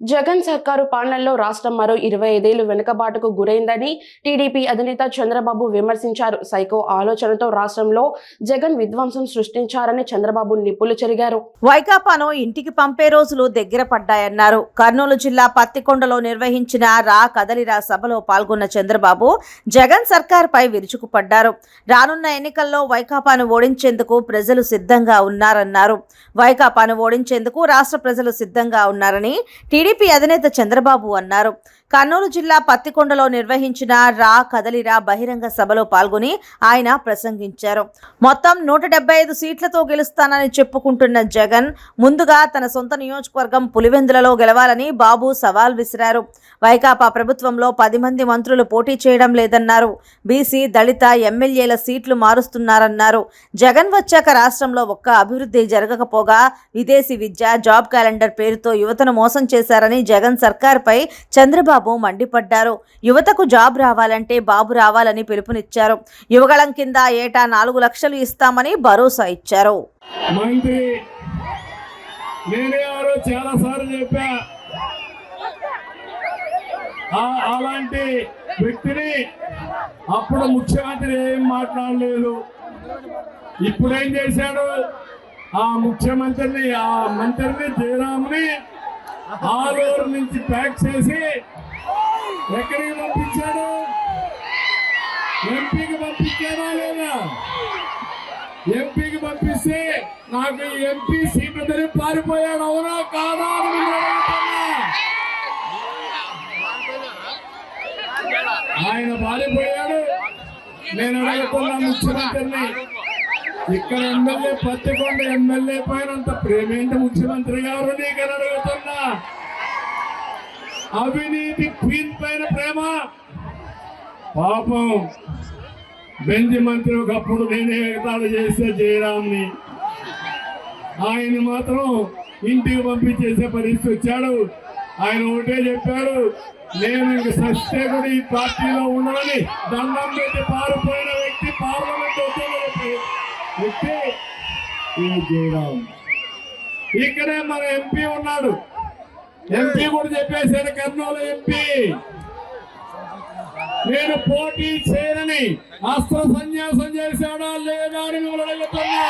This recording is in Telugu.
జగన్ సర్కారు పాలనలో రాష్ట్రం మరో ఇరవై ఐదేళ్ళు వెనుకబాటుకు గురైందని టీడీపీ అధినేత చంద్రబాబు విమర్శించారు. సైకో ఆలోచనతో రాష్ట్రంలో జగన్ విధ్వంసం సృష్టించారని చంద్రబాబు నిప్పులు చెరిగారు. వైకాపాను ఇంటికి పంపే రోజులు దగ్గర పడ్డాయన్నారు. కర్నూలు జిల్లా పత్తికొండలో నిర్వహించిన రా కదలిరా సభలో పాల్గొన్న చంద్రబాబు జగన్ సర్కార్పై విరుచుకుపడ్డారు. రానున్న ఎన్నికల్లో వైకాపాను ఓడించేందుకు ప్రజలు సిద్ధంగా ఉన్నారన్నారు. వైకాపాను ఓడించేందుకు రాష్ట్ర ప్రజలు సిద్ధంగా ఉన్నారని టీడీపీ అధినేత చంద్రబాబు అన్నారు. కర్నూలు జిల్లా పత్తికొండలో నిర్వహించిన రా కదలిరా బహిరంగ సభలో పాల్గొని ఆయన ప్రసంగించారు. మొత్తం నూట డెబ్బై ఐదు సీట్లతో గెలుస్తానని చెప్పుకుంటున్న జగన్ ముందుగా తన సొంత నియోజకవర్గం పులివెందులలో గెలవాలని బాబు సవాల్ విసిరారు. వైకాపా ప్రభుత్వంలో పది మంది మంత్రులు పోటీ చేయడం లేదన్నారు. బీసీ దళిత ఎమ్మెల్యేల సీట్లు మారుస్తున్నారన్నారు. జగన్ వచ్చాక రాష్ట్రంలో ఒక్క అభివృద్ధి జరగకపోగా విదేశీ విద్య జాబ్ క్యాలెండర్ పేరుతో యువతను మోసం చేశారని జగన్ సర్కార్పై చంద్రబాబు మండిపడ్డారు. యువతకు జాబ్ రావాలంటే బాబు రావాలని పిలుపునిచ్చారు. యువగళం కింద ఏటా నాలుగు లక్షలు ఇస్తామని భరోసా ఇచ్చారు. అలాంటి వ్యక్తిని అప్పుడు ముఖ్యమంత్రి ఏం మాట్లాడలేదు. ఇప్పుడేం చేశాడు? ఆ ముఖ్యమంత్రిని ఆ మంత్రిని జయరామ్ని ఆరూరు నుంచి ప్యాక్ చేసి ఎక్కడికి పంపించాడు? ఎంపీకి పంపించాడా లేదా? ఎంపీకి పంపిస్తే నాకు ఎంపీ సీట్ వదిలి పారిపోయాడు అవునా కాదా అని ఆయన పారిపోయాడు. నేను అడుగుతున్నా ముఖ్యమంత్రిని ఇక్కడ ఎమ్మెల్యే పత్తికొండ ఎమ్మెల్యే పైన అంత ప్రేమేంటి ముఖ్యమంత్రి గారు? నీకని అడుగుతున్నా? అవినీతి క్వీన్ పైన ప్రేమ? పాపం బెంజి మంత్రి ఒకప్పుడు నేనే ఎగతాడు చేస్తే జయరామ్ని. ఆయన మాత్రం ఇంటికి పంపించేసే పరిస్థితి వచ్చాడు. ఆయన ఒకటే చెప్పాడు నేను ఇంక సస్తే కూడా ఈ పార్టీలో ఉండనని దండం పెట్టి పారిపోయిన వ్యక్తి ఈ జయరామ్ ఇక్కడే మన ఎంపీ ఉన్నాడు. ఎంపీ కూడా చెప్పేశాడు కర్నూలు ఎంపీ. నేను పోటీ చేయనని అస్త్ర సన్యాసం చేశాడా లేదా అని మిమ్మల్ని అడుగుతున్నా.